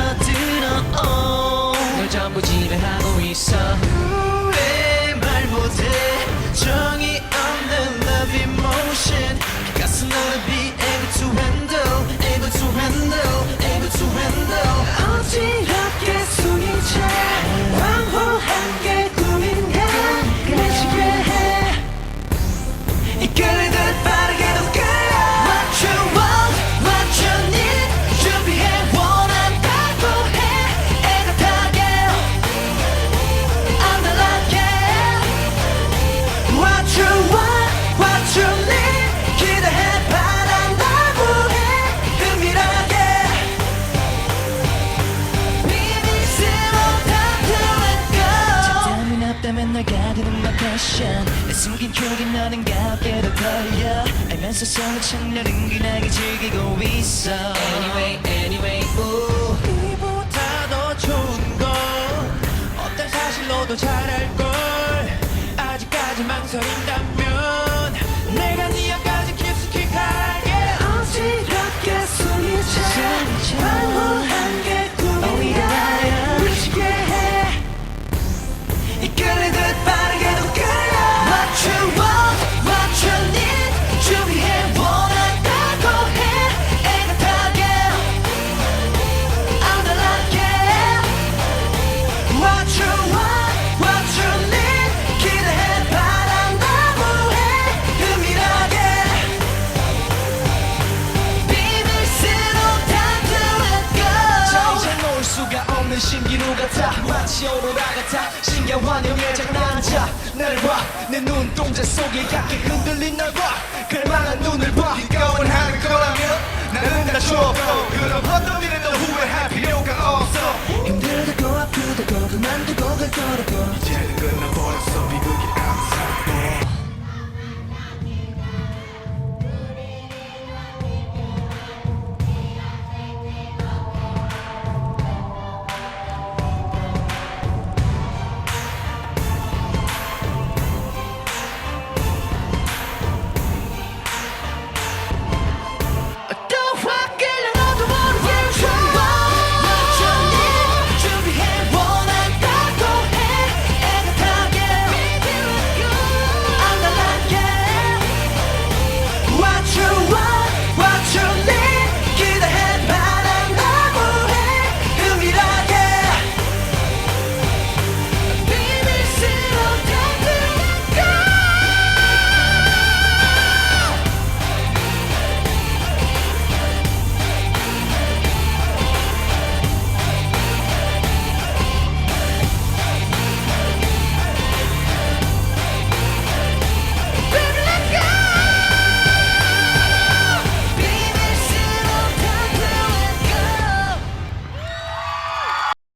흘러들어 널 전부 지배하고 있어 왜말 못해 정이 없는 love emotion 가슴 너를 be able to handle able to handle able to handle 어지럽게 숨이 차 황홀한 게 꿈인가 미치게 해 이끌리 가두는 my passion 내 숨긴 기억이 너는 가볍게도 걸려. 알면서 서로 창렬 은근하게 즐기고 있어. Anyway anyway 우 이보다 더 좋은 건 어떤 사실로도 잘 알걸. 아직까지 망설인다면 내가 네 앞까지 깊숙이 갈게. 어지럽게 숨이 차 방울한 게 꿈이야. 미치게 해. 이끌리 신기루 같아. 마치 오로라 같아. 신기한 환영의 장난자. 나를 봐내 눈동자 속에 얕게 흔들린 날봐